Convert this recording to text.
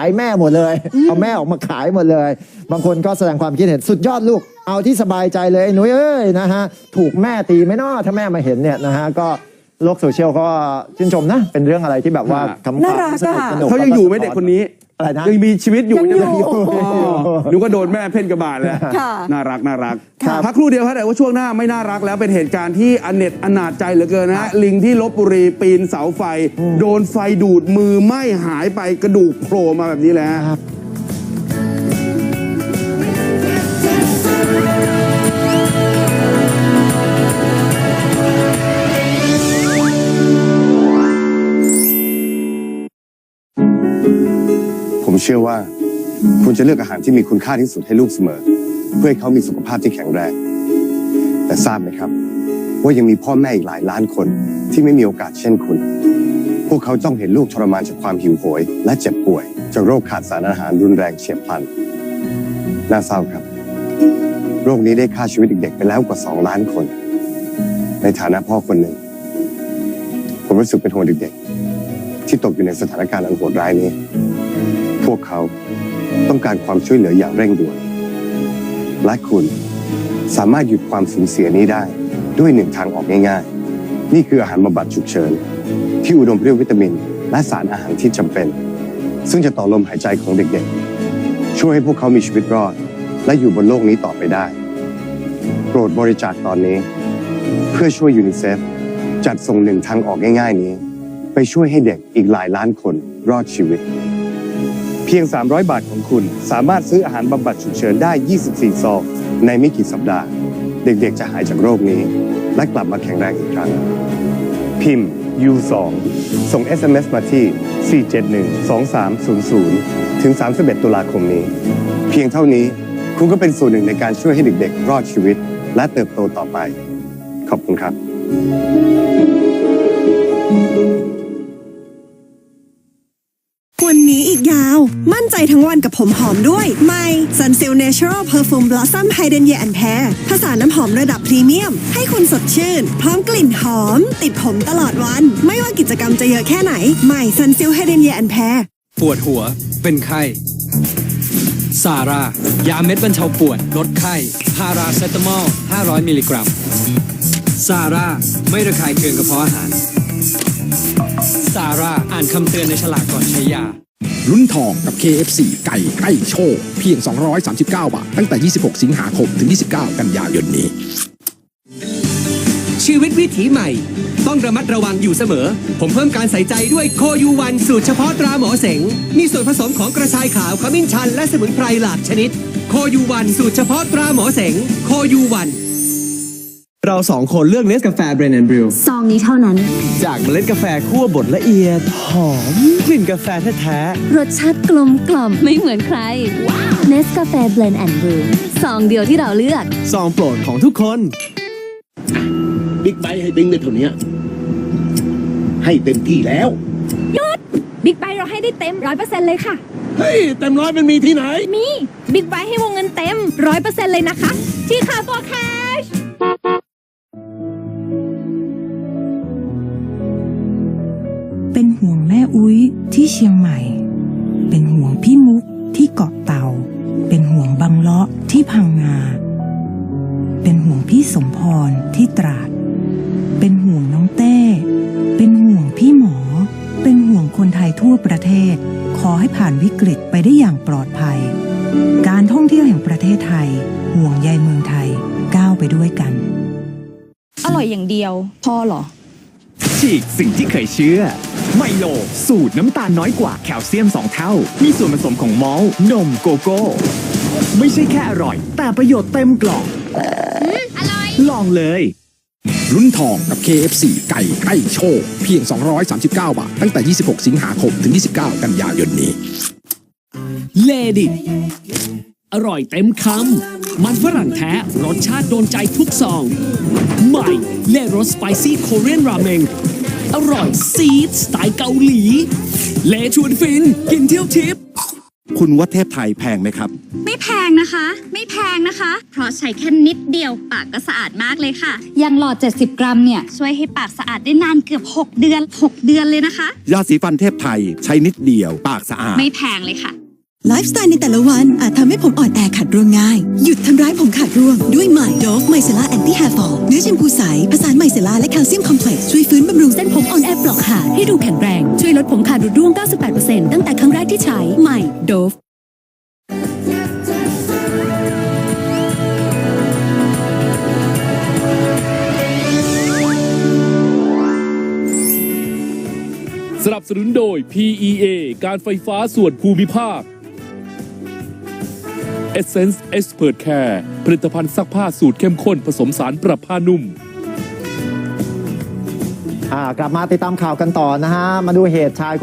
ายแม่หมดเลย เอาแม่ออกมาขายหมดเลย บางคนก็แสดงความคิดเห็นสุดยอดลูก เอาที่สบายใจเลยไอ้หนุ่ยเอ้ยนะฮะถูกแม่ตีไหม่นอถ้าแม่มาเห็นเนี่ยนะฮะก็โลกโซเชียลก็ชื่นชมนะ เป็นเรื่องอะไรที่แบบว่าคำน่ารักสนุกอะสนุกเขายังอยู่ไหมเด็กคนนี้ อะไรนะ ยังมีชีวิตอยู่ยังใช่ไหมอยู่อ๋อนึกว่าโดนแม่เพ่นกระบาลแล้วค่ะน่ารักน่ารักครับ พักครู่เดียวครับแต่ว่าช่วงหน้าไม่น่ารักแล้วเป็นเหตุการณ์ที่อเนจอนาจใจเหลือเกินนะฮะลิงที่ลบบุรีปีนเสาไฟ โดนไฟดูดมือไหม้หายไปกระดูกโผล่มาแบบนี้แหละครับ ผมเชื่อว่า คุณจะเลือกอาหารที่มีคุณค่าที่สุดให้ลูกเสมอ เพื่อให้เขามีสุขภาพที่แข็งแรง แต่ทราบไหมครับ ว่ายังมีพ่อแม่อีกหลายล้านคนที่ไม่มีโอกาสเช่นคุณ พวกเขาต้องเห็นลูกทรมานจากความหิวโหย และเจ็บป่วยจากโรคขาดสารอาหารรุนแรงเฉียบพลันน่าเศร้าครับ โรคนี้ได้ฆ่าชีวิตเด็กๆไปแล้วกว่า 2 ล้านคน ในฐานะพ่อคนหนึ่ง ผมรู้สึกเป็นห่วงเด็กๆที่ตกอยู่ในสถานการณ์อันโหดร้ายนี้ วกเขาต้องการความช่วยเหลืออย่างเร่งด่วน และคุณสามารถหยุดความสูญเสียนี้ได้ด้วยหนึ่งทางออกง่ายๆ นี่คืออาหารบำบัดฉุกเฉิน ที่อุดมไปด้วยวิตามิน และสารอาหารที่จำเป็น ซึ่งจะต่อลมหายใจของเด็กๆ ช่วยให้พวกเขามีชีวิตรอด และอยู่บนโลกนี้ต่อไปได้ โปรดบริจาคตอนนี้ เพื่อช่วยยูนิเซฟจัดส่งหนึ่งทางออกง่าย ๆ นี้ ไปช่วยให้เด็กอีกหลายล้านคนรอดชีวิต พียง 300 บาทของคุณ สามารถซื้ออาหารบำบัดฉุกเฉินได้ 24 ซอง ในไม่กี่สัปดาห์ เด็กๆ จะหายจากโรคนี้ และกลับมาแข็งแรงอีกครั้ง พิมพ์ U2 ส่ง SMS มาที่ 471-2300 ถึง 31 ตุลาคมนี้ เพียงเท่านี้คุณก็เป็นส่วนหนึ่งในการช่วยให้เด็กๆ รอดชีวิต และเติบโตต่อไป ขอบคุณครับ มั่นใจทั้งวันกับผมหอมด้วยใหม่ Sunsil Natural Perfume Blossom Hidden Year and Pair ผสานน้ำหอมระดับพรีเมียม ให้คุณสดชื่น พร้อมกลิ่นหอม ติดผมตลอดวัน ไม่ว่ากิจกรรมจะเยอะแค่ไหนใหม่ Sunsil Hidden Year and Pair ปวดหัว เป็นไข้ซาร่ายาเม็ดบรรเทาปวด ลดไข้พาราเซตามอล 500 มิลลิกรัมซาร่าไม่ระคายเคืองกระเพาะอาหารซาร่าอ่านคำเตือนในฉลากก่อนใช้ยา ลุ้นทองกับ KFC ไก่ใกล้โชค เพียง 239 บาท ตั้งแต่ 26 สิงหาคม ถึง 29 กันยายนนี้ ชีวิตวิถีใหม่ ต้องระมัดระวังอยู่เสมอ ผมเพิ่มการใส่ใจด้วยโคยูวันสูตรเฉพาะตราหมอเสง มีส่วนผสมของกระชายขาวขมิ้นชัน และสมุนไพรหลากชนิด โคยูวันสูตรเฉพาะตราหมอเสง โคยูวัน เราสองคนเลือกเนสกาแฟเบรนด์บริวซองนี้เท่านั้น จากเมล็ดกาแฟคั่วบดละเอียด หอม กลิ่นกาแฟแท้รสชาติกลมกล่อมไม่เหมือนใครเนสกาแฟเบลนด์แอนด์บรูซองเดียวที่เราเลือก ๆซองโปรดของทุกคน บิ๊กไบค์ให้ดึงได้เท่านี้ให้เต็มที่แล้ว บิ๊กไบเราให้ได้เต็มร้อยเปอร์เซ็นต์เลยค่ะ เฮ้ย เต็มร้อยมันมีที่ไหน มี บิ๊กไบให้วงเงินเต็มร้อยเปอร์เซ็นต์เลยนะคะ ที่คาฟอร์แคช อุ้ยที่เชียงใหม่ เป็นห่วงพี่มุกที่เกาะเต่า เป็นห่วงบังเลาะที่พังงา เป็นห่วงพี่สมพรที่ตราด เป็นห่วงน้องเต้ เป็นห่วงพี่หมอ เป็นห่วงคนไทยทั่วประเทศ ขอให้ผ่านวิกฤตไปได้อย่างปลอดภัย การท่องเที่ยวแห่งประเทศไทย ห่วงใยเมืองไทยก้าวไปด้วยกัน อร่อยอย่างเดียวพอเหรอฉีกสิ่งที่เคยเชื่อ ไมโล สูตรน้ำตาลน้อยกว่าแคลเซียม 2 เท่า มีส่วนผสมของมอลต์นมโกโก้ ไม่ใช่แค่อร่อย แต่ประโยชน์เต็มกล่อง อร่อย ลองเลยลุ้นทองกับ KFC ไก่ใกล้โชค เพียง 239 บาท ตั้งแต่ 26 สิงหาคม ถึง 29 กันยายนนี้ เลดิอร่อยเต็มคำ มันฝรั่งแท้ รสชาติโดนใจทุกซอง ใหม่ เลรสสไปซี่โคเรียนราเมง อร่อยซีดสไตล์เกาหลีเลชวนฟินกินเที่ยวทิป คุณว่าเทพไทยแพงไหมครับ ไม่แพงนะคะ ไม่แพงนะคะ เพราะใช้แค่นิดเดียวปากก็สะอาดมากเลยค่ะอย่างหลอด 70 กรัมเนี่ย ช่วยให้ปากสะอาดได้นานเกือบ 6 เดือน 6 เดือนเลยนะคะ ยาสีฟันเทพไทยใช้นิดเดียวปากสะอาด ไม่แพงเลยค่ะ ไลฟ์สไตล์ในแต่ละวันอาจทำให้ผมอ่อนแอขาดร่วงง่าย หยุดทำร้ายผมขาดร่วง ด้วยใหม่โดฟไมเซล่าแอนตี้แฮร์ฟอลเนื้อแชมพูใสผสานไมเซล่าและแคลเซียมคอมเพล็กซ์ช่วยฟื้นบำรุงเส้นผมอ่อนแอปลอกขาดให้ดูแข็งแรง ช่วยลดผมขาดรุดร่วง 98%ตั้งแต่ครั้งแรกที่ใช้ใหม่โดฟสนับสนุนโดย PEA การไฟฟ้าส่วนภูมิภาค Essence Expert Care ผลิตภัณฑ์ซักผ้าสูตรเข้มข้นผสมสารปรับผ้านุ่มอ่ากลับมาติดตามข่าวกันต่อนะฮะ มาดูเหตุชาย